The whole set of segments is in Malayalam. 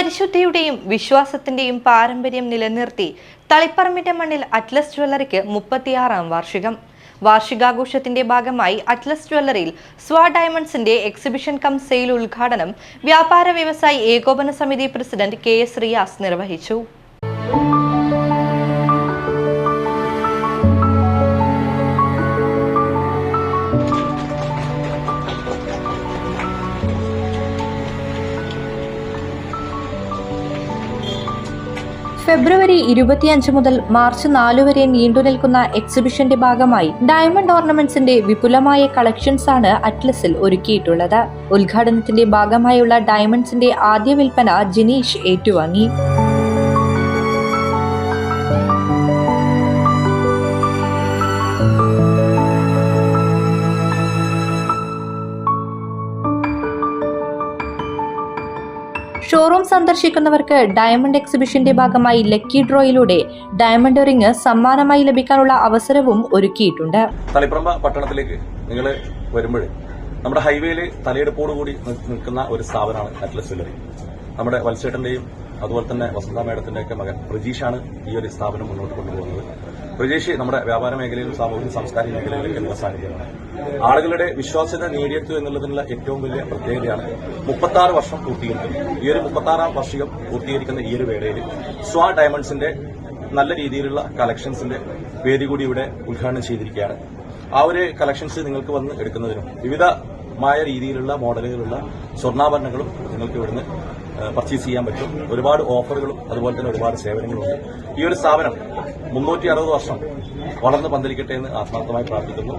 പരിശുദ്ധിയുടെയും വിശ്വാസത്തിന്റെയും പാരമ്പര്യം നിലനിർത്തി തളിപ്പറമ്പിന്റെ മണ്ണിൽ അറ്റ്ലസ് ജ്വല്ലറിക്ക് മുപ്പത്തിയാറാം വാർഷികം. വാർഷികാഘോഷത്തിന്റെ ഭാഗമായി അറ്റ്ലസ് ജ്വല്ലറിയിൽ സ്വാ ഡയമണ്ട്സിന്റെ എക്സിബിഷൻ കം സെയിൽ ഉദ്ഘാടനം വ്യാപാര വ്യവസായി ഏകോപന സമിതി പ്രസിഡന്റ് കെ എസ് റിയാസ് നിർവഹിച്ചു. ഫെബ്രുവരി ഇരുപത്തിയഞ്ച് മുതൽ മാർച്ച് നാല് വരെ നീണ്ടുനിൽക്കുന്ന എക്സിബിഷന്റെ ഭാഗമായി ഡയമണ്ട് ഓർണമെന്റ്സിന്റെ വിപുലമായ കളക്ഷൻസ് ആണ് അറ്റ്ലസിൽ ഒരുക്കിയിട്ടുള്ളത്. ഉദ്ഘാടനത്തിന്റെ ഭാഗമായുള്ള ഡയമണ്ട്സിന്റെ ആദ്യ വിൽപ്പന ജിനീഷ് ഏറ്റുവാങ്ങി. ഷോറൂം സന്ദർശിക്കുന്നവർക്ക് ഡയമണ്ട് എക്സിബിഷന്റെ ഭാഗമായി ലക്കി ഡ്രോയിലൂടെ ഡയമണ്ട് റിംഗ് സമ്മാനമായി ലഭിക്കാനുള്ള അവസരവും ഒരുക്കിയിട്ടുണ്ട്. തളിപ്രമ്പ പട്ടണത്തിലേക്ക് നിങ്ങൾ വരുമ്പോൾ നമ്മുടെ ഹൈവേയിൽ തലയെടുപ്പോട് കൂടി നിൽക്കുന്ന ഒരു സ്ഥാപനമാണ് അറ്റ്ലസ് ജ്വല്ലറി നമ്മുടെ വത്സേട്ടന്റെയും അതുപോലെ തന്നെ വസന്ത മേഡത്തിന്റെ ഒക്കെ മകൻ പ്രജീഷാണ് ഈ ഒരു സ്ഥാപനം മുന്നോട്ട് കൊണ്ടുപോകുന്നത്. പ്രജീഷ് നമ്മുടെ വ്യാപാര മേഖലയിലും സാമൂഹിക സാംസ്കാരിക മേഖലയിലും നല്ല സാന്നിധ്യമാണ് ആളുകളുടെ വിശ്വാസ്യത നേടിയെത്തു എന്നുള്ളതിനുള്ള ഏറ്റവും വലിയ പ്രത്യേകതയാണ് മുപ്പത്താറ് വർഷം പൂർത്തീകരിക്കുന്നത്. ഈ ഒരു മുപ്പത്താറാം വാർഷികം പൂർത്തീകരിക്കുന്ന ഈ ഒരു വേളയിൽ സ്വാ ഡയമണ്ട്സിന്റെ നല്ല രീതിയിലുള്ള കളക്ഷൻസിന്റെ വേദി കൂടി ഇവിടെ ഉദ്ഘാടനം ചെയ്തിരിക്കുകയാണ്. ആ ഒരു കളക്ഷൻസ് നിങ്ങൾക്ക് വന്ന് എടുക്കുന്നതിനും വിവിധമായ രീതിയിലുള്ള മോഡലുകളുള്ള സ്വർണാഭരണങ്ങളും നിങ്ങൾക്ക് ഇവിടുന്ന് പർച്ചേസ് ചെയ്യാൻ പറ്റും. ഒരുപാട് ഓഫറുകളും അതുപോലെ തന്നെ ഒരുപാട് സേവനങ്ങളും ഉണ്ട്. ഈ ഒരു സ്ഥാപനം മുന്നൂറ്റി അറുപത് വർഷം വളർന്ന് പന്തലിക്കട്ടെ എന്ന് ആത്മാർത്ഥമായി പ്രാർത്ഥിക്കുന്നു.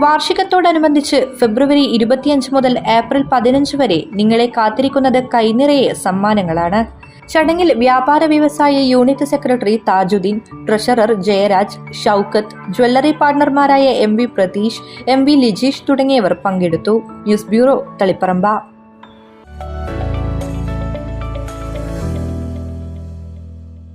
വാർഷികത്തോടനുബന്ധിച്ച് ഫെബ്രുവരി ഇരുപത്തിയഞ്ച് മുതൽ ഏപ്രിൽ പതിനഞ്ച് വരെ നിങ്ങളെ കാത്തിരിക്കുന്നത് കൈനിറയെ സമ്മാനങ്ങളാണ്. ചടങ്ങിൽ വ്യാപാര വ്യവസായ unit secretary Tajuddin treasurer Jayaraj Shoukath jewellery പാർട്ണർമാരായ M V Pratheesh M V Lijeesh തുടങ്ങിയവർ പങ്കെടുത്തു. News bureau Taliparamba.